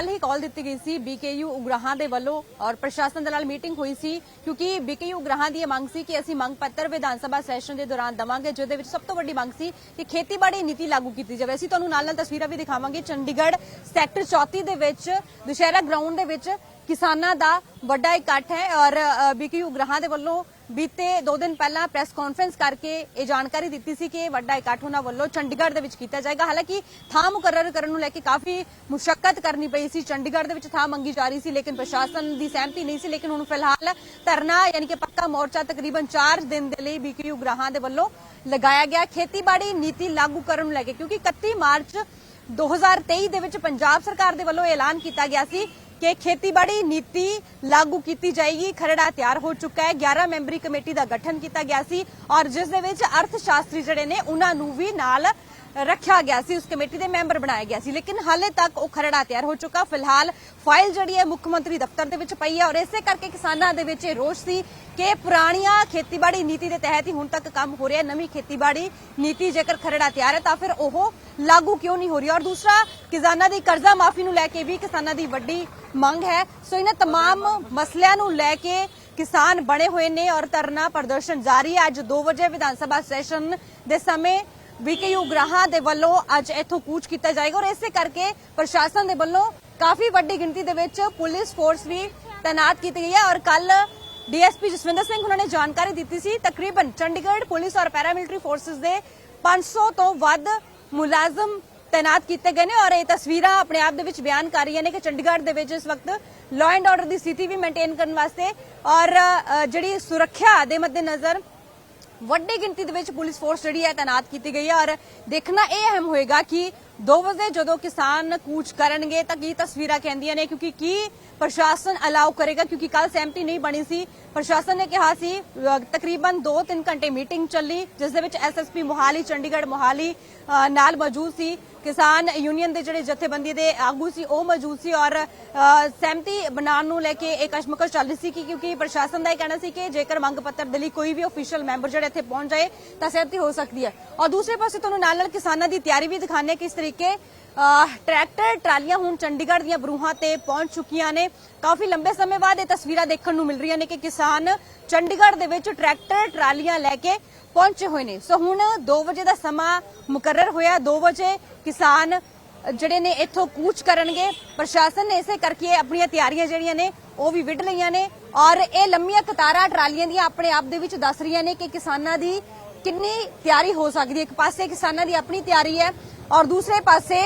ਕੱਲ ਹੀ ਕਾਲ ਦਿੱਤੀ ਗਈ ਸੀ ਬੀਕੇਯੂ ਉਗਰਾਹਾਂ ਦੇ ਵੱਲੋਂ ਔਰ ਪ੍ਰਸ਼ਾਸਨ ਦੇ ਨਾਲ ਮੀਟਿੰਗ ਹੋਈ ਸੀ ਕਿਉਂਕਿ ਬੀਕੇਯੂ ਉਗਰਾਹਾਂ ਦੀ ਇਹ ਮੰਗ ਸੀ ਕਿ ਅਸੀਂ ਮੰਗ ਪੱਤਰ ਵਿਧਾਨ ਸਭਾ ਸੈਸ਼ਨ ਦੇ ਦੌਰਾਨ ਦਵਾਂਗੇ, ਜਿਹਦੇ ਵਿੱਚ ਸਭ ਤੋਂ ਵੱਡੀ ਮੰਗ ਸੀ ਕਿ ਖੇਤੀਬਾੜੀ ਨੀਤੀ ਲਾਗੂ ਕੀਤੀ ਜਾਵੇ। ਅਸੀਂ ਤੁਹਾਨੂੰ ਨਾਲ ਨਾਲ ਤਸਵੀਰਾਂ ਵੀ ਦਿਖਾਵਾਂਗੇ। ਚੰਡੀਗੜ੍ਹ ਸੈਕਟਰ 34 ਦੇ ਵਿੱਚ, ਦੁਸ਼ਹਿਰਾ ਗਰਾਊਂਡ ਦੇ ਵਿੱਚ ਕਿਸਾਨਾਂ ਦਾ ਵੱਡਾ ਇਕੱਠ ਹੈ ਔਰ ਬੀਕੇਯੂ ਉਗਰਾਹਾਂ ਦੇ ਵੱਲੋਂ ਬੀਤੇ 2 ਦਿਨ ਪਹਿਲਾਂ ਪ੍ਰੈਸ ਕਾਨਫਰੰਸ ਕਰਕੇ ਇਹ ਜਾਣਕਾਰੀ ਦਿੱਤੀ ਸੀ ਕਿ ਵੱਡਾ ਇਕੱਠ ਉਹਨਾਂ ਵੱਲੋਂ ਚੰਡੀਗੜ੍ਹ ਦੇ ਵਿੱਚ ਕੀਤਾ ਜਾਏਗਾ। ਹਾਲਾਂਕਿ ਥਾਂ ਮੁਕਰਰ ਕਰਨ ਨੂੰ ਲੈ ਕੇ ਕਾਫੀ ਮੁਸ਼ਕਲ ਕਰਨੀ ਪਈ ਸੀ। ਚੰਡੀਗੜ੍ਹ ਦੇ ਵਿੱਚ ਥਾਂ ਮੰਗੀ ਜਾ ਰਹੀ ਸੀ, ਲੇਕਿਨ ਪ੍ਰਸ਼ਾਸਨ ਦੀ ਸਹਿਮਤੀ ਨਹੀਂ ਸੀ, ਲੇਕਿਨ ਹੁਣ ਫਿਲਹਾਲ ਧਰਨਾ ਯਾਨੀ ਕਿ ਪੱਕਾ ਮੋਰਚਾ ਤਕਰੀਬਨ 4 ਦਿਨ ਦੇ ਲਈ ਬੀਕੇਯੂ ਗ੍ਰਾਹਾਂ ਦੇ ਵੱਲੋਂ ਲਗਾਇਆ ਗਿਆ। ਖੇਤੀਬਾੜੀ ਨੀਤੀ ਲਾਗੂ ਕਰਨ ਨੂੰ ਲੈ ਕੇ, ਕਿਉਂਕਿ 31 ਮਾਰਚ 2023 ਦੇ ਵਿੱਚ ਪੰਜਾਬ ਸਰਕਾਰ ਦੇ ਵੱਲੋਂ ਐਲਾਨ ਕੀਤਾ ਗਿਆ ਸੀ ਕਿ ਖੇਤੀਬਾੜੀ ਨੀਤੀ ਲਾਗੂ ਕੀਤੀ ਜਾਏਗੀ। ਖਰੜਾ ਤਿਆਰ ਹੋ ਚੁੱਕਾ ਹੈ। 11 ਮੈਂਬਰੀ ਕਮੇਟੀ ਦਾ ਗਠਨ ਕੀਤਾ ਗਿਆ ਸੀ ਔਰ ਜਿਸ ਦੇ ਵਿੱਚ ਅਰਥ ਸ਼ਾਸਤਰੀ ਜਿਹੜੇ ਨੇ, ਉਹਨਾਂ ਨੂੰ ਵੀ ਨਾਲ ਰੱਖਿਆ ਗਿਆ ਸੀ। ਉਸ ਕਮੇਟੀ ਦੇ ਮੈਂਬਰ ਬਣਾਇਆ ਗਿਆ ਸੀ। ਲੇਕਿਨ ਹਾਲੇ ਤੱਕ ਉਹ ਖਰੜਾ ਤਿਆਰ ਹੋ ਚੁੱਕਾ। ਫਿਲਹਾਲ ਫਾਈਲ ਜਿਹੜੀ ਹੈ ਮੁੱਖ ਮੰਤਰੀ ਦਫ਼ਤਰ ਦੇ ਵਿੱਚ ਪਈ ਹੈ ਔਰ ਇਸੇ ਕਰਕੇ ਕਿਸਾਨਾਂ ਦੇ ਵਿੱਚ ਇਹ ਰੋਸ਼ ਸੀ ਕਿ ਪੁਰਾਣੀਆਂ ਖੇਤੀਬਾੜੀ ਨੀਤੀ ਦੇ ਤਹਿਤ ਹੀ ਹੁਣ ਤੱਕ ਕੰਮ ਹੋ ਰਿਹਾ ਨਵੀਂ ਖੇਤੀਬਾੜੀ ਨੀਤੀ ਜੇਕਰ ਖਰੜਾ ਤਿਆਰ ਹੈ ਤਾਂ ਫਿਰ ਉਹ ਲਾਗੂ ਕਿਉਂ ਨਹੀਂ ਹੋ ਰਹੀ ਔਰ ਦੂਸਰਾ ਕਿਸਾਨਾਂ ਦੀ ਕਰਜ਼ਾ ਮਾਫੀ ਨੂੰ ਲੈ ਕੇ ਵੀ ਕਿਸਾਨਾਂ ਦੀ ਵੱਡੀ ਮੰਗ ਹੈ ਸੋ ਇਹਨਾਂ तमाम ਮਸਲਿਆਂ ਨੂੰ ਲੈ ਕੇ ਕਿਸਾਨ ਬਣੇ ਹੋਏ ਨੇ ਔਰ ਧਰਨਾ ਪ੍ਰਦਰਸ਼ਨ ਜਾਰੀ ਹੈ ਅੱਜ 2 ਵਜੇ ਵਿਧਾਨ ਸਭਾ ਸੈਸ਼ਨ ਦੇ ਸਮੇਂ ਵੀਕੇਯੂ ਗ੍ਰਾਹਾਂ ਦੇ ਵੱਲੋਂ ਅੱਜ ਇੱਥੋਂ ਕੂਚ ਕੀਤਾ ਜਾਏਗਾ ਔਰ ਇਸੇ ਕਰਕੇ ਪ੍ਰਸ਼ਾਸਨ ਦੇ ਵੱਲੋਂ ਕਾਫੀ ਵੱਡੀ ਗਿਣਤੀ ਦੇ ਵਿੱਚ ਪੁਲਿਸ ਫੋਰਸ ਵੀ ਤਾਇਨਾਤ ਕੀਤੀ ਗਈ ਹੈ ਔਰ ਕੱਲ ਡੀਐਸਪੀ ਜਸਵਿੰਦਰ ਸਿੰਘ ਉਹਨਾਂ ਨੇ ਜਾਣਕਾਰੀ ਦਿੱਤੀ ਸੀ ਤਕਰੀਬਨ ਚੰਡੀਗੜ੍ਹ ਪੁਲਿਸ ਔਰ ਪੈਰਾਮਿਲਟਰੀ ਫੋਰਸਸ ਦੇ 500 ਤੋਂ ਵੱਧ ਮੁਲਾਜ਼ਮ ਤਾਇਨਾਤ ਕੀਤੇ ਗਏ ਨੇ ਔਰ ਇਹ ਤਸਵੀਰਾਂ ਆਪਣੇ ਆਪ ਦੇ ਵਿੱਚ ਬਿਆਨ ਕਰ ਰਹੀਆਂ ਨੇ ਕਿ ਚੰਡੀਗੜ੍ਹ ਦੇ ਵਿੱਚ ਇਸ ਵਕਤ ਲਾਅ ਐਂਡ ਆਰਡਰ ਦੀ ਸਥਿਤੀ ਵੀ ਮੇਨਟੇਨ ਕਰਨ ਵਾਸਤੇ ਔਰ ਜਿਹੜੀ ਸੁਰੱਖਿਆ ਦੇ ਮੱਦੇਨਜ਼ਰ ਵੱਡੀ ਗਿਣਤੀ ਦੇ ਵਿੱਚ ਪੁਲਿਸ ਫੋਰਸ ਜਿਹੜੀ ਹੈ ਤਾਇਨਾਤ ਕੀਤੀ ਗਈ ਹੈ ਔਰ ਦੇਖਣਾ ਇਹ ਅਹਿਮ ਹੋਏਗਾ ਕਿ 2 ਵਜੇ ਜਦੋਂ ਕਿਸਾਨ ਕੂਚ ਕਰਨਗੇ ਤਾਂ ਕੀ ਤਸਵੀਰਾਂ ਕਹਿੰਦੀਆਂ ਨੇ? ਕਿਉਂਕਿ ਕੀ ਪ੍ਰਸ਼ਾਸਨ ਅਲਾਉ ਕਰੇਗਾ? ਕਿਉਂਕਿ ਕੱਲ ਸਹਿਮਤੀ ਨਹੀਂ ਬਣੀ ਸੀ। ਪ੍ਰਸ਼ਾਸਨ ਨੇ ਕਿਹਾ ਸੀ ਤਕਰੀਬਨ 2-3 ਘੰਟੇ ਮੀਟਿੰਗ ਚੱਲੀ, ਜਿਸ ਦੇ ਵਿੱਚ ਐਸਐਸਪੀ ਮੋਹਾਲੀ, ਚੰਡੀਗੜ੍ਹ ਮੋਹਾਲੀ ਨਾਲ ਮੌਜੂਦ ਸੀ। ਕਿਸਾਨ ਯੂਨੀਅਨ ਦੇ ਜਿਹੜੇ ਜਥੇਬੰਦੀ ਦੇ ਆਗੂ ਸੀ, ਉਹ ਮੌਜੂਦ ਸੀ ਔਰ ਸਹਿਮਤੀ ਬਣਾਉਣ ਨੂੰ ਲੈ ਕੇ ਇੱਕ ਕਸ਼ਮਕਸ਼ ਚੱਲ ਰਹੀ ਸੀ ਕਿ ਕਿਉਂਕਿ ਪ੍ਰਸ਼ਾਸਨ ਦਾ ਇਹ ਕਹਿਣਾ ਸੀ ਕਿ ਜੇਕਰ ਮੰਗ ਪੱਤਰ ਦੇ ਲਈ ਕੋਈ ਵੀ ਅਫੀਸ਼ੀਅਲ ਮੈਂਬਰ ਜਿਹੜੇ ਇੱਥੇ ਪਹੁੰਚ ਜਾਏ, ਤਾਂ ਸਹਿਮਤੀ ਹੋ ਸਕਦੀ ਹੈ। ਔਰ ਦੂਸਰੇ ਪਾਸੇ ਤੁਹਾਨੂੰ ਨਾਲ ਨਾਲ ਕਿਸਾਨਾਂ ਦੀ ਤਿਆਰੀ ਵੀ ਦਿਖਾਣੇ ਕਿਸ ਤਰੀਕੇ ਅ, ਟਰੈਕਟਰ ਟਰਾਲੀਆਂ ਹੁਣ ਚੰਡੀਗੜ੍ਹ ਦੀਆਂ ਬਰੂਹਾਂ ਤੇ ਪਹੁੰਚ ਚੁੱਕੀਆਂ ਨੇ। ਕਾਫੀ ਲੰਬੇ ਸਮੇਂ ਬਾਅਦ ਇਹ ਤਸਵੀਰਾਂ ਦੇਖਣ ਨੂੰ ਮਿਲ ਰਹੀਆਂ ਨੇ ਕਿ ਕਿਸਾਨ ਚੰਡੀਗੜ੍ਹ ਦੇ ਵਿੱਚ ਟਰੈਕਟਰ ਟਰਾਲੀਆਂ ਲੈ ਕੇ ਪਹੁੰਚੇ ਹੋਏ ਨੇ। ਸੋ ਹੁਣ 2 ਵਜੇ ਦਾ ਸਮਾਂ ਮੁਕਰਰ ਹੋਇਆ। 2 ਵਜੇ ਕਿਸਾਨ ਜਿਹੜੇ ਨੇ ਇੱਥੋਂ ਕੂਚ ਕਰਨਗੇ। ਪ੍ਰਸ਼ਾਸਨ ਨੇ ਇਸੇ ਕਰਕੇ ਆਪਣੀਆਂ ਤਿਆਰੀਆਂ ਜਿਹੜੀਆਂ ਨੇ ਉਹ ਵੀ ਵਿੱਢ ਲਈਆਂ ਨੇ। ਔਰ ਇਹ ਲੰਮੀਆਂ ਕਤਾਰਾਂ ਟਰਾਲੀਆਂ ਦੀਆਂ ਆਪਣੇ ਆਪ ਦੇ ਵਿੱਚ ਦੱਸ ਰਹੀਆਂ ਨੇ ਕਿ ਕਿਸਾਨਾਂ ਦੀ ਕਿੰਨੀ ਤਿਆਰੀ ਹੋ ਸਕਦੀ ਹੈ। ਇੱਕ ਪਾਸੇ ਕਿਸਾਨਾਂ ਦੀ ਆਪਣੀ ਤਿਆਰੀ ਹੈ ਔਰ ਦੂਸਰੇ ਪਾਸੇ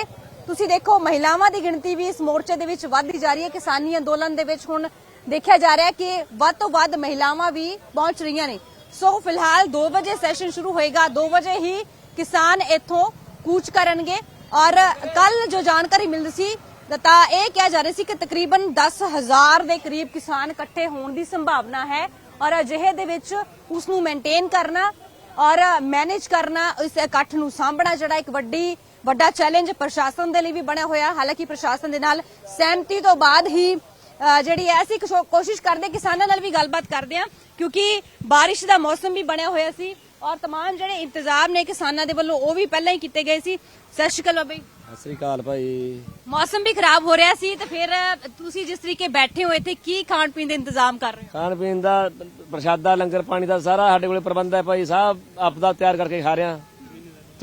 ਤੁਸੀਂ ਦੇਖੋ, ਮਹਿਲਾਵਾਂ ਦੀ ਗਿਣਤੀ ਵੀ ਇਸ ਮੋਰਚੇ ਦੇ ਵਿੱਚ ਵੱਧਦੀ ਜਾ ਰਹੀ ਹੈ। ਕਿਸਾਨੀ ਅੰਦੋਲਨ ਦੇ ਵਿੱਚ ਹੁਣ ਦੇਖਿਆ ਜਾ ਰਿਹਾ ਹੈ ਕਿ ਵੱਧ ਤੋਂ ਵੱਧ ਮਹਿਲਾਵਾਂ ਵੀ ਪਹੁੰਚ ਰਹੀਆਂ ਨੇ। ਸੋ ਫਿਲਹਾਲ 2 ਵਜੇ ਸੈਸ਼ਨ ਸ਼ੁਰੂ ਹੋਏਗਾ। 2 ਵਜੇ ਹੀ ਕਿਸਾਨ ਇੱਥੋਂ ਕੂਚ ਕਰਨਗੇ। ਔਰ ਕੱਲ ਜੋ ਜਾਣਕਾਰੀ ਮਿਲਦੀ ਸੀ, ਤਾਂ ਇਹ ਕਿਹਾ ਜਾ ਰਿਹਾ ਸੀ ਕਿ ਤਕਰੀਬਨ 10000 ਦੇ ਕਰੀਬ ਕਿਸਾਨ ਇਕੱਠੇ ਹੋਣ ਦੀ ਸੰਭਾਵਨਾ ਹੈ। ਔਰ ਅਜਿਹੇ ਦੇ ਵਿੱਚ ਉਸ ਨੂੰ ਮੇਨਟੇਨ ਕਰਨਾ ਔਰ ਮੈਨੇਜ ਕਰਨਾ, ਇਸ ਇਕੱਠ ਨੂੰ ਸਾਂਭਣਾ ਜਿਹੜਾ ਇੱਕ ਵੱਡੀ ਵੱਡਾ ਚੈਲੰਜ ਪ੍ਰਸ਼ਾਸਨ ਦੇ ਲਈ ਵੀ ਬਣਿਆ ਹੋਇਆ ਹਾਲਾਂਕਿ ਪ੍ਰਸ਼ਾਸਨ ਦੇ ਨਾਲ ਸਹਿਮਤੀ ਤੋਂ ਬਾਅਦ ਹੀ ਅ, ਜਿਹੜੀ ਹੈ ਅਸੀਂ ਕੁਛ ਕੋਸ਼ਿਸ਼ ਕਰਦੇ ਕਿਸਾਨਾਂ ਨਾਲ ਵੀ ਗੱਲਬਾਤ ਕਰਦੇ ਹਾਂ ਕਿਉਂਕਿ ਬਾਰਿਸ਼ ਦਾ ਮੌਸਮ ਵੀ ਬਣਿਆ ਹੋਇਆ ਸੀ ਔਰ तमाम ਜਿਹੜੇ ਇੰਤਜ਼ਾਮ ਨੇ ਕਿਸਾਨਾਂ ਦੇ ਵੱਲੋਂ ਉਹ ਵੀ ਪਹਿਲਾਂ ਹੀ ਕੀਤੇ ਗਏ ਸੀ ਸਤਿ ਸ਼੍ਰੀ ਅਕਾਲ ਬਾਬਾ ਜੀ ਸਤਿ ਸ੍ਰੀ ਅਕਾਲ ਭਾਈ ਮੌਸਮ ਵੀ ਖਰਾਬ ਹੋ ਰਿਹਾ ਸੀ ਤੇ ਫਿਰ ਤੁਸੀਂ ਜਿਸ ਤਰੀਕੇ ਬੈਠੇ ਹੋ ਇੱਥੇ ਕੀ ਖਾਣ ਪੀਣ ਦੇ ਇੰਤਜ਼ਾਮ ਕਰ ਰਹੇ ਹੋ ਖਾਣ ਪੀਣ ਦਾ ਪ੍ਰਸ਼ਾਦਾ ਲੰਗਰ ਪਾਣੀ ਦਾ ਸਾਰਾ ਸਾਡੇ ਕੋਲੇ ਪ੍ਰਬੰਧ ਹੈ ਭਾਈ ਸਾਹਿਬ ਆਪਦਾ ਤਿਆਰ ਕਰਕੇ ਖਾ ਰਹੇ ਹਾਂ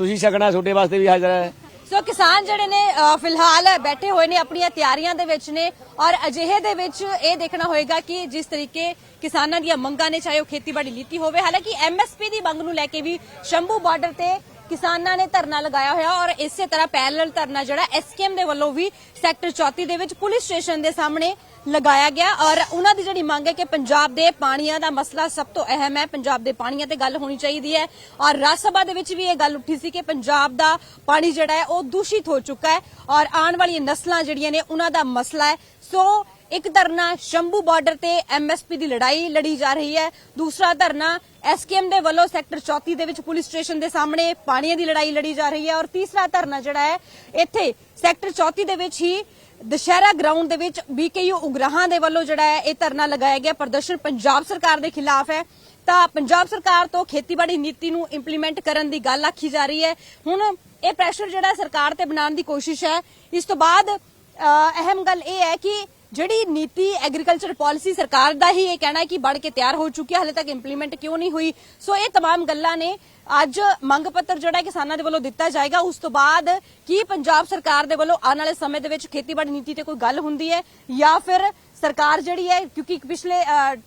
ਤੁਸੀਂ ਛਕਣਾ ਤੁਹਾਡੇ ਵਾਸਤੇ ਵੀ ਹਾਜ਼ਰ ਹੈ। ਸੋ ਕਿਸਾਨ ਜਿਹੜੇ ਨੇ ਫਿਲਹਾਲ ਬੈਠੇ ਹੋਏ ਨੇ ਆਪਣੀਆਂ ਤਿਆਰੀਆਂ ਦੇ ਵਿੱਚ ਨੇ ਔਰ ਅਜਿਹੇ ਦੇ ਵਿੱਚ ਇਹ ਦੇਖਣਾ ਹੋਏਗਾ ਕਿ ਜਿਸ ਤਰੀਕੇ ਕਿਸਾਨਾਂ ਦੀਆਂ ਮੰਗਾਂ ਨੇ, ਚਾਹੇ ਉਹ ਖੇਤੀਬਾੜੀ ਲੀਤੀ ਹੋਵੇ, ਹਾਲਾਂਕਿ ਐਮਐਸਪੀ ਦੀ ਮੰਗ ਨੂੰ ਲੈ ਕੇ ਵੀ ਸ਼ੰਭੂ ਬਾਰਡਰ ਤੇ ਕਿਸਾਨਾਂ ਨੇ ਧਰਨਾ ਲਗਾਇਆ ਹੋਇਆ ਔਰ ਇਸੇ ਤਰ੍ਹਾਂ ਪੈਰਲਲ ਧਰਨਾ ਜਿਹੜਾ ਐਸਕੇਐਮ ਦੇ ਵੱਲੋਂ ਵੀ ਸੈਕਟਰ 34 ਦੇ ਵਿੱਚ ਪੁਲਿਸ ਸਟੇਸ਼ਨ ਦੇ ਸਾਹਮਣੇ ਲਗਾਇਆ ਗਿਆ ਔਰ ਉਹਨਾਂ ਦੀ ਜਿਹੜੀ ਮੰਗ ਹੈ ਕਿ ਪੰਜਾਬ ਦੇ ਪਾਣੀਆਂ ਦਾ ਮਸਲਾ ਸਭ ਤੋਂ ਅਹਿਮ ਹੈ। ਪੰਜਾਬ ਦੇ ਪਾਣੀਆਂ ਤੇ ਗੱਲ ਹੋਣੀ ਚਾਹੀਦੀ ਹੈ। ਔਰ ਰਾਜ ਸਭਾ ਦੇ ਵਿੱਚ ਵੀ ਇਹ ਗੱਲ ਉੱਠੀ ਸੀ ਕਿ ਪੰਜਾਬ ਦਾ ਪਾਣੀ ਜਿਹੜਾ ਹੈ, ਉਹ ਦੂਸ਼ਿਤ ਹੋ ਚੁੱਕਾ ਹੈ ਔਰ ਆਉਣ ਵਾਲੀਆਂ ਨਸਲਾਂ ਜਿਹੜੀਆਂ ਨੇ, ਉਹਨਾਂ ਦਾ ਮਸਲਾ ਹੈ। ਸੋ ਇੱਕ ਧਰਨਾ ਸ਼ੰਭੂ ਬਾਰਡਰ ਤੇ ਐਮਐਸਪੀ ਦੀ ਲੜਾਈ ਲੜੀ ਜਾ ਰਹੀ ਹੈ। ਦੂਸਰਾ ਧਰਨਾ ਐਸਕੇਐਮ ਦੇ ਵੱਲੋਂ ਸੈਕਟਰ 34 ਦੇ ਵਿੱਚ ਪੁਲਿਸ ਸਟੇਸ਼ਨ ਦੇ ਸਾਹਮਣੇ ਪਾਣੀਆਂ ਦੀ ਲੜਾਈ ਲੜੀ ਜਾ ਰਹੀ ਹੈ। ਔਰ ਤੀਸਰਾ ਧਰਨਾ ਜਿਹੜਾ ਹੈ, ਇੱਥੇ ਸੈਕਟਰ 34 ਦੇ ਵਿੱਚ ਹੀ ਦੁਸ਼ਹਿਰਾ ਗਰਾਊਂਡ ਦੇ ਵਿੱਚ ਬੀਕੇਯੂ ਉਗਰਾਹਾਂ ਦੇ ਵੱਲੋਂ ਜਿਹੜਾ ਹੈ ਇਹ ਧਰਨਾ ਲਗਾਇਆ ਗਿਆ। ਪ੍ਰਦਰਸ਼ਨ ਪੰਜਾਬ ਸਰਕਾਰ ਦੇ ਖਿਲਾਫ ਹੈ। ਤਾਂ ਪੰਜਾਬ ਸਰਕਾਰ ਤੋਂ ਖੇਤੀਬਾੜੀ ਨੀਤੀ ਨੂੰ ਇੰਪਲੀਮੈਂਟ ਕਰਨ ਦੀ ਗੱਲ ਆਖੀ ਜਾ ਰਹੀ ਹੈ। ਹੁਣ ਇਹ ਪ੍ਰੈਸ਼ਰ ਜਿਹੜਾ ਸਰਕਾਰ ਤੇ ਬਣਾਉਣ ਦੀ ਕੋਸ਼ਿਸ਼ ਹੈ। ਇਸ ਤੋਂ ਬਾਅਦ ਅਹਿਮ ਗੱਲ ਇਹ ਹੈ ਕਿ ਜਿਹੜੀ ਨੀਤੀ ਐਗਰੀਕਲਚਰ ਪਾਲਿਸੀ ਸਰਕਾਰ ਦਾ ਹੀ ਇਹ ਕਹਿਣਾ ਹੈ ਕਿ ਬਣ ਕੇ ਤਿਆਰ ਹੋ ਚੁੱਕੀ ਹੈ ਹਲੇ ਤੱਕ ਇੰਪਲੀਮੈਂਟ ਕਿਉਂ ਨਹੀਂ ਹੋਈ ਸੋ ਇਹ तमाम ਗੱਲਾਂ ਨੇ ਅੱਜ ਮੰਗ ਪੱਤਰ ਜਿਹੜਾ ਹੈ ਕਿਸਾਨਾਂ ਦੇ ਵੱਲੋਂ ਦਿੱਤਾ ਜਾਏਗਾ ਉਸ ਤੋਂ ਬਾਅਦ ਕੀ ਪੰਜਾਬ ਸਰਕਾਰ ਦੇ ਵੱਲੋਂ ਆਉਣ ਵਾਲੇ ਸਮੇਂ ਦੇ ਵਿੱਚ ਖੇਤੀਬਾੜੀ ਨੀਤੀ ਤੇ ਕੋਈ ਗੱਲ ਹੁੰਦੀ ਹੈ ਜਾਂ ਫਿਰ ਸਰਕਾਰ ਜਿਹੜੀ ਹੈ, ਕਿਉਂਕਿ ਪਿਛਲੇ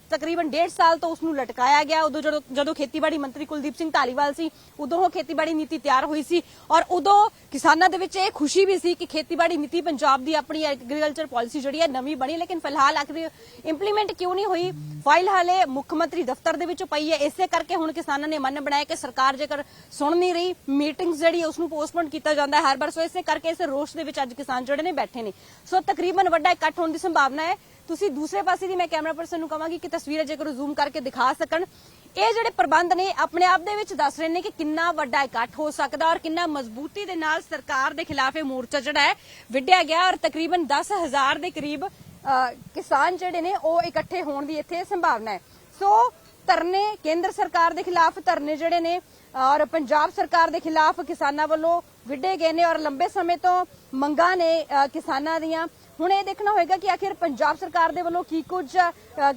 ਤਕਰੀਬਨ 1.5 ਸਾਲ ਤੋਂ ਉਸ ਨੂੰ ਲਟਕਾਇਆ ਗਿਆ। ਉਦੋਂ ਜਦੋਂ ਜਦੋਂ ਖੇਤੀਬਾੜੀ ਮੰਤਰੀ ਕੁਲਦੀਪ ਸਿੰਘ ਧਾਲੀਵਾਲ ਸੀ, ਉਦੋਂ ਉਹ ਖੇਤੀਬਾੜੀ ਨੀਤੀ ਤਿਆਰ ਹੋਈ ਸੀ ਔਰ ਉਦੋਂ ਕਿਸਾਨਾਂ ਦੇ ਵਿੱਚ ਇਹ ਖੁਸ਼ੀ ਵੀ ਸੀ ਕਿ ਖੇਤੀਬਾੜੀ ਨੀਤੀ ਪੰਜਾਬ ਦੀ ਆਪਣੀ ਐਗਰੀਕਲਚਰ ਪਾਲਿਸੀ ਜਿਹੜੀ ਹੈ ਨਵੀਂ ਬਣੀ। ਲੇਕਿਨ ਫਿਲਹਾਲ ਆਖਰੀ ਇੰਪਲੀਮੈਂਟ ਕਿਉਂ ਨਹੀਂ ਹੋਈ? ਫਾਈਲ ਹਾਲੇ ਮੁੱਖ ਮੰਤਰੀ ਦਫ਼ਤਰ ਦੇ ਵਿੱਚ ਪਈ ਹੈ। ਇਸੇ ਕਰਕੇ ਹੁਣ ਕਿਸਾਨਾਂ ਨੇ ਮਨ ਬਣਾਇਆ ਕਿ ਸਰਕਾਰ ਜੇਕਰ ਸੁਣ ਨਹੀਂ ਰਹੀ ਮੀਟਿੰਗਸ ਜਿਹੜੀ ਹੈ ਉਸ ਨੂੰ ਪੋਸਟਪੋਨ ਕੀਤਾ ਜਾਂਦਾ ਹੈ ਹਰ ਵਾਰ। ਸੋ ਇਸੇ ਕਰਕੇ ਇਸ ਰੋਸ਼ ਦੇ ਵਿੱਚ ਅੱਜ ਕਿਸਾਨ ਜਿਹੜੇ ਨੇ ਬੈਠੇ ਨੇ। ਸੋ ਤਕਰੀਬਨ ਵੱਡਾ ਇਕੱਠ ਹੋਣ ਦੀ ਸੰਭਾਵਨਾ ਹੈ। ਤੁਸੀਂ ਦੂਸਰੇ ਪਾਸੇ ਦੀ ਮੈਂ ਕੈਮਰਾ ਪਰਸਨ ਨੂੰ ਕਹਾਂਗੀ ਕਿ ਤਸਵੀਰਾਂ ਜੇਕਰ ਜ਼ੂਮ ਕਰਕੇ ਦਿਖਾ ਸਕਣ। ਇਹ ਜਿਹੜੇ ਪ੍ਰਬੰਧ ਨੇ, ਆਪਣੇ ਆਪ ਦੇ ਵਿੱਚ ਦੱਸ ਰਹੇ ਨੇ ਕਿ ਕਿੰਨਾ ਵੱਡਾ ਇਕੱਠ ਹੋ ਸਕਦਾ ਔਰ ਕਿੰਨਾ ਮਜ਼ਬੂਤੀ ਦੇ ਨਾਲ ਸਰਕਾਰ ਦੇ ਖਿਲਾਫ ਇਹ ਮੋਰਚਾ ਜਿਹੜਾ ਹੈ, ਵਿੱਢਿਆ ਗਿਆ ਔਰ ਤਕਰੀਬਨ 10000 ਦੇ ਕਰੀਬ ਕਿਸਾਨ ਜਿਹੜੇ ਨੇ, ਉਹ ਇਕੱਠੇ ਹੋਣ ਦੀ ਇੱਥੇ ਸੰਭਾਵਨਾ ਹੈ। ਸੋ ਧਰਨੇ, ਕੇਂਦਰ ਸਰਕਾਰ ਦੇ ਖਿਲਾਫ ਧਰਨੇ ਜਿਹੜੇ ਨੇ, ਔਰ ਪੰਜਾਬ ਸਰਕਾਰ ਦੇ ਖਿਲਾਫ ਕਿਸਾਨਾਂ ਵੱਲੋਂ ਵਿੱਢੇ ਗਏ ਨੇ ਔਰ ਲੰਬੇ ਸਮੇਂ ਤੋਂ ਮੰਗਾਂ ਨੇ ਕਿਸਾਨਾਂ ਦੀਆਂ। ਹੁਣ ਇਹ ਦੇਖਣਾ ਹੋਏਗਾ ਕਿ ਆਖਿਰ ਪੰਜਾਬ ਸਰਕਾਰ ਦੇ ਵੱਲੋਂ ਕੀ ਕੁਝ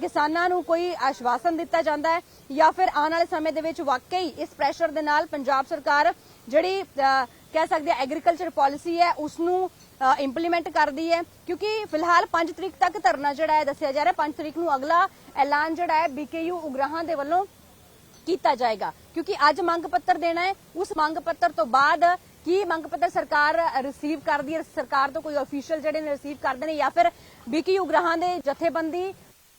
ਕਿਸਾਨਾਂ ਨੂੰ ਕੋਈ ਆਸ਼ਵਾਸਨ ਦਿੱਤਾ ਜਾਂਦਾ ਹੈ ਜਾਂ ਫਿਰ ਆਉਣ ਵਾਲੇ ਸਮੇਂ ਦੇ ਵਿੱਚ ਵਾਕਈ ਇਸ ਪ੍ਰੈਸ਼ਰ ਦੇ ਨਾਲ ਪੰਜਾਬ ਸਰਕਾਰ ਜਿਹੜੀ ਕਹਿ ਸਕਦੇ ਆ ਐਗਰੀਕਲਚਰ ਪਾਲਿਸੀ ਹੈ ਉਸ ਨੂੰ ਇੰਪਲੀਮੈਂਟ ਕਰਦੀ ਹੈ। ਕਿਉਂਕਿ ਫਿਲਹਾਲ 5 ਤਰੀਕ ਤੱਕ ਧਰਨਾ ਜਿਹੜਾ ਹੈ ਦੱਸਿਆ ਜਾ ਰਿਹਾ 5 ਤਰੀਕ ਨੂੰ ਅਗਲਾ ਐਲਾਨ ਜਿਹੜਾ ਹੈ ਬੀਕੇਯੂ ਉਗਰਾਹਾਂ ਦੇ ਵੱਲੋਂ ਕੀਤਾ ਜਾਏਗਾ। ਕਿਉਂਕਿ ਅੱਜ ਮੰਗ ਪੱਤਰ ਦੇਣਾ ਹੈ, ਉਸ ਮੰਗ ਪੱਤਰ ਤੋਂ ਬਾਅਦ ਕੀ ਮੰਗ ਪੱਤਰ ਸਰਕਾਰ ਰਿਸੀਵ ਕਰਦੀ ਹੈ? ਸਰਕਾਰ ਤੋਂ ਕੋਈ ਅਫੀਸ਼ੀਅਲ ਜਿਹੜੇ ਨੇ ਰਿਸੀਵ ਕਰਦੇ ਨੇ ਜਾਂ ਫਿਰ ਬੀਕੇਯੂ ਉਗਰਾਹਾਂ ਦੇ ਜਥੇਬੰਦੀ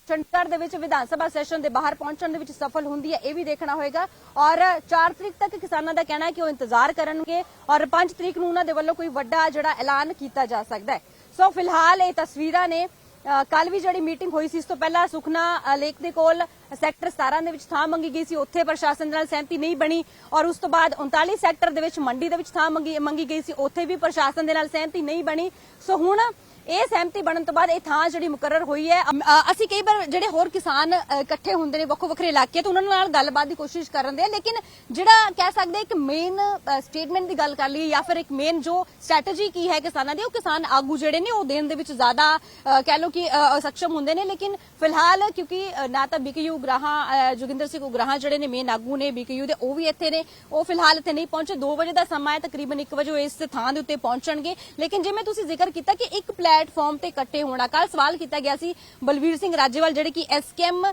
ਚੰਡੀਗੜ੍ਹ ਦੇ ਵਿੱਚ ਵਿਧਾਨ ਸਭਾ ਸੈਸ਼ਨ ਦੇ ਬਾਹਰ ਪਹੁੰਚਣ ਦੇ ਵਿੱਚ ਸਫਲ ਹੁੰਦੀ ਹੈ, ਇਹ ਵੀ ਦੇਖਣਾ ਹੋਏਗਾ। ਔਰ 4 ਤਰੀਕ ਤੱਕ ਕਿਸਾਨਾਂ ਦਾ ਕਹਿਣਾ ਹੈ ਕਿ ਉਹ ਇੰਤਜ਼ਾਰ ਕਰਨਗੇ ਔਰ 5 ਤਰੀਕ ਨੂੰ ਉਹਨਾਂ ਦੇ ਵੱਲੋਂ ਕੋਈ ਵੱਡਾ ਜਿਹੜਾ ਐਲਾਨ ਕੀਤਾ ਜਾ ਸਕਦਾ ਹੈ। ਸੋ ਫਿਲਹਾਲ ਇਹ ਤਸਵੀਰਾਂ ਨੇ। ਕੱਲ ਵੀ ਜਿਹੜੀ ਮੀਟਿੰਗ ਹੋਈ ਸੀ, ਇਸ ਤੋਂ ਪਹਿਲਾਂ ਸੁਖਨਾ ਲੇਕ ਦੇ ਕੋਲ ਸੈਕਟਰ 17 ਦੇ ਵਿੱਚ ਥਾਂ ਮੰਗੀ ਗਈ ਸੀ ਉੱਥੇ ਪ੍ਰਸ਼ਾਸਨ ਦੇ ਨਾਲ ਸਹਿਮਤੀ ਨਹੀਂ ਬਣੀ ਔਰ ਉਸ ਤੋਂ ਬਾਅਦ 39 ਸੈਕਟਰ ਦੇ ਵਿੱਚ ਮੰਡੀ ਦੇ ਵਿੱਚ ਥਾਂ ਮੰਗੀ ਮੰਗੀ ਗਈ ਸੀ ਉੱਥੇ ਵੀ ਪ੍ਰਸ਼ਾਸਨ ਦੇ ਨਾਲ ਸਹਿਮਤੀ ਨਹੀਂ ਬਣੀ। ਸੋ ਹੁਣ ਇਹ ਸਹਿਮਤੀ ਬਣਨ ਤੋਂ ਬਾਅਦ ਇਹ ਥਾਂ ਜਿਹੜੀ ਮੁਕਰਰ ਹੋਈ ਹੈ ਅਸੀਂ ਕਈ ਵਾਰ ਜਿਹੜੇ ਹੋਰ ਕਿਸਾਨ ਇਕੱਠੇ ਹੁੰਦੇ ਨੇ ਵੱਖੋ ਵੱਖਰੇ ਇਲਾਕੇ ਤੋਂ ਉਹਨਾਂ ਨਾਲ ਗੱਲਬਾਤ ਦੀ ਕੋਸ਼ਿਸ਼ ਕਰਨ ਦੇ ਲੇਕਿਨ ਜਿਹੜਾ ਕਹਿ ਸਕਦੇ ਇੱਕ ਮੇਨ ਸਟੇਟਮੈਂਟ ਦੀ ਗੱਲ ਕਰ ਲਈਏ ਜਾਂ ਫਿਰ ਇੱਕ ਮੇਨ ਜੋ ਸਟ੍ਰੈਟਜੀ ਕੀ ਹੈ ਕਿਸਾਨਾਂ ਦੀ ਉਹ ਕਿਸਾਨ ਆਗੂ ਜਿਹੜੇ ਨੇ ਉਹ ਦੇਣ ਦੇ ਵਿੱਚ ਜ਼ਿਆਦਾ ਕਹਿ ਲਓ ਕਿ ਅ, ਸક્ષਮ ਹੁੰਦੇ ਨੇ ਲੇਕਿਨ ਫਿਲਹਾਲ ਕਿਉਂਕਿ ਨਾ ਤਾਂ ਬੀਕਯੂ ਉਗਰਾਹਾਂ ਜੋਗਿੰਦਰ ਸਿੰਘ ਉਗਰਾਹਾਂ ਜਿਹੜੇ ਨੇ ਮੇਨ ਆਗੂ ਨੇ ਬੀਕਯੂ ਦੇ, ਉਹ ਵੀ ਇੱਥੇ ਨੇ। ਉਹ ਫਿਲਹਾਲ ਇੱਥੇ ਨਹੀਂ ਪਹੁੰਚੇ। 2 ਵਜੇ ਦਾ ਸਮਾਂ ਹੈ, ਤਕਰੀਬਨ 1 ਵਜੇ ਇਸ ਥਾਂ ਦੇ ਉੱਤੇ ਪਹੁੰਚਣਗੇ। ਲੇਕਿਨ ਜਿਵੇਂ ਤੁਸੀਂ ਜ਼ਿਕਰ ਕੀਤਾ ਕਿ ਇੱਕ ਪਲੇਟਫਾਰਮ ਤੇ ਇਕੱਠੇ ਹੋਣਾ ਕੱਲ ਸਵਾਲ ਕੀਤਾ ਗਿਆ ਸੀ ਬਲਵੀਰ ਸਿੰਘ ਰਾਜੇਵਾਲ, ਜਿਹੜੇ ਕਿ ਐਸਕੇਐਮ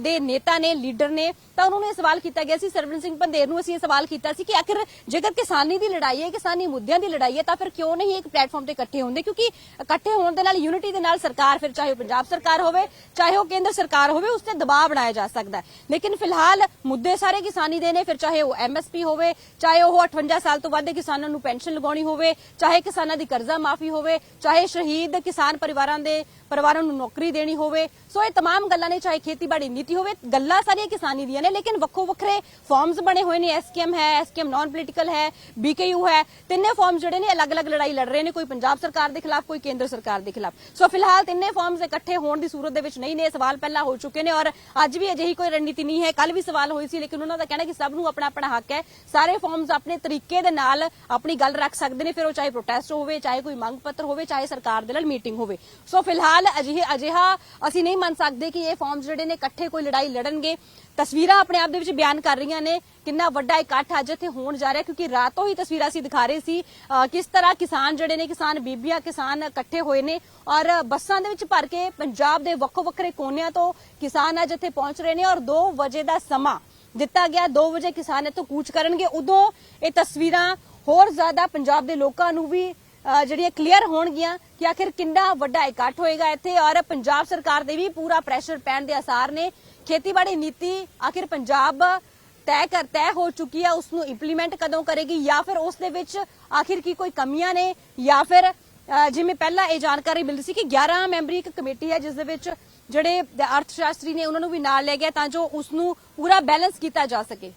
ਦੇ ਨੇਤਾ ਨੇ ਲੀਡਰ ਨੇ, ਤਾਂ ਉਹਨਾਂ ਨੂੰ ਇਹ ਸਵਾਲ ਕੀਤਾ ਗਿਆ ਸੀ ਸਰਵਨ ਸਿੰਘ ਪੰਦੇਰ ਨੂੰ ਅਸੀਂ ਇਹ ਸਵਾਲ ਕੀਤਾ ਸੀ ਕਿ ਆਖਿਰ ਜੇਕਰ ਕਿਸਾਨੀ ਦੀ ਲੜਾਈ ਹੈ, ਕਿਸਾਨੀ ਮੁੱਦਿਆਂ ਦੀ ਲੜਾਈ ਹੈ, ਤਾਂ ਫਿਰ ਕਿਉਂ ਨਹੀਂ ਇੱਕ ਪਲੇਟਫਾਰਮ ਤੇ ਇਕੱਠੇ ਹੁੰਦੇ? ਕਿਉਂਕਿ ਇਕੱਠੇ ਹੋਣ ਦੇ ਨਾਲ ਯੂਨਿਟੀ ਦੇ ਨਾਲ ਸਰਕਾਰ ਫਿਰ ਚਾਹੇ ਉਹ ਪੰਜਾਬ ਸਰਕਾਰ ਹੋਵੇ, ਚਾਹੇ ਉਹ ਕੇਂਦਰ ਸਰਕਾਰ ਹੋਵੇ ਉਸ ਤੇ ਦਬਾਅ ਬਣਾਇਆ ਜਾ ਸਕਦਾ ਹੈ ਲੇਕਿਨ ਫਿਲਹਾਲ ਮੁੱਦੇ ਸਾਰੇ ਕਿਸਾਨੀ ਦੇ ਨੇ ਫਿਰ ਚਾਹੇ ਉਹ ਐਮਐਸਪੀ ਹੋਵੇ ਚਾਹੇ ਉਹ 58 ਸਾਲ ਤੋਂ ਵੱਧ ਦੇ ਕਿਸਾਨਾਂ ਨੂੰ ਪੈਨਸ਼ਨ ਲਗਾਉਣੀ ਹੋਵੇ ਚਾਹੇ ਕਿਸਾਨਾਂ ਦੀ ਕਰਜ਼ਾ ਮਾਫੀ ਹੋਵੇ ਚਾਹੇ ਸ਼ਹੀਦ ਕਿਸਾਨ ਪਰਿਵਾਰਾਂ ਦੇ ਪਰਿਵਾਰਾਂ ਨੂੰ ਨੌਕਰੀ ਦੇਣੀ ਹੋਵੇ ਸੋ ਇਹ तमाम ਗੱਲਾਂ ਨੇ ਚਾਹੇ ਖੇਤੀਬਾੜੀ ਨੀਤੀ ਹੋਵੇ ਗੱਲਾਂ ਸਾਰੀਆਂ ਕਿਸਾਨੀ ਦੀਆਂ ਨੇ ਲੇਕਿਨ ਵੱਖੋ ਵੱਖਰੇ ਫਾਰਮਸ ਬਣੇ ਹੋਏ ਨੇ ਐਸਕੇਐਮ ਹੈ ਐਸਕੇਐਮ ਨਾਨ ਪੋਲੀਟੀਕਲ ਹੈ ਬੀਕੇਯੂ ਹੈ ਤਿੰਨੇ ਫਾਰਮ ਜਿਹੜੇ ਨੇ ਅਲੱਗ-ਅਲੱਗ ਲੜਾਈ ਲੜ ਰਹੇ ਨੇ ਕੋਈ ਪੰਜਾਬ ਸਰਕਾਰ ਦੇ ਖਿਲਾਫ ਕੋਈ ਕੇਂਦਰ ਸਰਕਾਰ ਦੇ ਖਿਲਾਫ ਸੋ ਫਿਲਹਾਲ ਤਿੰਨੇ ਫਾਰਮਸ ਇਕੱਠੇ ਹੋਣ ਦੀ ਸੂਰਤ ਦੇ ਵਿੱਚ ਨਹੀਂ ਨੇ ਇਹ ਸਵਾਲ ਪਹਿਲਾਂ ਹੋ ਚੁੱਕੇ ਨੇ ਔਰ ਅੱਜ ਵੀ ਅਜਿਹੀ ਕੋਈ ਰਣਨੀਤੀ ਨਹੀਂ ਹੈ। ਕੱਲ ਵੀ ਸਵਾਲ ਹੋਈ ਸੀ, ਲੇਕਿਨ ਉਹਨਾਂ ਦਾ ਕਹਿਣਾ ਕਿ ਸਭ ਨੂੰ ਆਪਣਾ ਆਪਣਾ ਹੱਕ ਹੈ। ਸਾਰੇ ਫਾਰਮਸ ਆਪਣੇ ਤਰੀਕੇ ਦੇ ਨਾਲ ਆਪਣੀ ਗੱਲ ਰੱਖ ਸਕਦੇ ਨੇ, ਫਿਰ ਉਹ ਚਾਹੇ ਪ੍ਰੋਟੈਸਟ ਹੋਵੇ, ਚਾਹੇ ਕੋਈ ਮੰਗ ਪੱਤਰ ਹੋਵੇ, ਚਾਹੇ ਸਰਕਾਰ ਦੇ ਨਾਲ ਮੀਟਿੰਗ ਹੋਵੇ। ਸੋ ਫਿਲਹਾਲ ਅਜਿਹੇ ਅਜਿਹਾ ਅਸੀਂ ਨਹੀਂ ਮੰਨ ਸਕਦੇ ਕਿ ਇਹ ਫਾਰਮਸ ਜਿਹੜੇ ਨੇ ਇਕੱਠੇ ਕੋਈ ਲੜਾਈ ਲੜਨਗੇ। ਤਸਵੀਰਾਂ ਆਪਣੇ ਆਪ ਦੇ ਵਿੱਚ ਬਿਆਨ ਕਰ ਰਹੀਆਂ ਨੇ। ਕਿੰਨਾ ਵੱਡਾ ਇਕੱਠ ਅੱਜ ਇੱਥੇ ਹੋਣ ਜਾ ਰਿਹਾ, ਕਿਉਂਕਿ ਰਾਤੋਂ ਹੀ ਤਸਵੀਰਾਂ ਅਸੀਂ ਦਿਖਾ ਰਹੇ ਸੀ ਕਿਸ ਤਰ੍ਹਾਂ ਕਿਸਾਨ ਜਿਹੜੇ ਨੇ, ਕਿਸਾਨ ਬੀਬੀਆਂ, ਕਿਸਾਨ ਇਕੱਠੇ ਹੋਏ ਨੇ ਔਰ ਬੱਸਾਂ ਦੇ ਵਿੱਚ ਭਰ ਕੇ ਪੰਜਾਬ ਦੇ ਵੱਖੋ ਵੱਖਰੇ ਕੋਨਿਆਂ ਤੋਂ ਕਿਸਾਨ ਅੱਜ ਇੱਥੇ ਪਹੁੰਚ ਰਹੇ ਨੇ ਔਰ 2 ਵਜੇ ਦਾ ਸਮਾਂ ਦਿੱਤਾ ਗਿਆ। 2 ਵਜੇ ਕਿਸਾਨ ਇੱਥੋਂ ਕੂਚ ਕਰਨਗੇ। ਉਦੋਂ ਇਹ ਤਸਵੀਰਾਂ ਹੋਰ ਜ਼ਿਆਦਾ ਪੰਜਾਬ ਦੇ ਲੋਕਾਂ ਨੂੰ ਵੀ ਜਿਹੜੀਆਂ ਕਲੀਅਰ ਹੋਣਗੀਆਂ ਕਿ ਆਖਿਰ ਕਿੰਨਾ ਵੱਡਾ ਇਕੱਠ ਹੋਏਗਾ ਇੱਥੇ ਔਰ ਪੰਜਾਬ ਸਰਕਾਰ ਦੇ ਵੀ ਪੂਰਾ ਪ੍ਰੈਸ਼ਰ ਪੈਣ ਦੇ ਆਸਾਰ ਨੇ। ਖੇਤੀਬਾੜੀ ਨੀਤੀ ਆਖਿਰ ਪੰਜਾਬ ਤੈਅ ਕਰ ਤੈਅ ਹੋ ਚੁੱਕੀ ਹੈ ਉਸ ਨੂੰ ਇੰਪਲੀਮੈਂਟ ਕਦੋਂ ਕਰੇਗੀ ਜਾਂ ਫਿਰ ਉਸ ਦੇ ਵਿੱਚ ਆਖਿਰ ਕੀ ਕੋਈ ਕਮੀਆਂ ਨੇ ਜਾਂ ਫਿਰ ਜਿਵੇਂ ਪਹਿਲਾਂ ਇਹ ਜਾਣਕਾਰੀ ਮਿਲਦੀ ਸੀ ਕਿ 11 ਮੈਂਬਰੀ ਇੱਕ ਕਮੇਟੀ ਹੈ ਜਿਸ ਦੇ ਵਿੱਚ ਜਿਹੜੇ ਅਰਥ ਸ਼ਾਸਤਰੀ ਨੇ ਉਹਨਾਂ ਨੂੰ ਵੀ ਨਾਲ ਲੈ ਗਿਆ ਤਾਂ ਜੋ ਉਸ ਨੂੰ ਪੂਰਾ ਬੈਲੈਂਸ ਕੀਤਾ ਜਾ ਸਕੇ।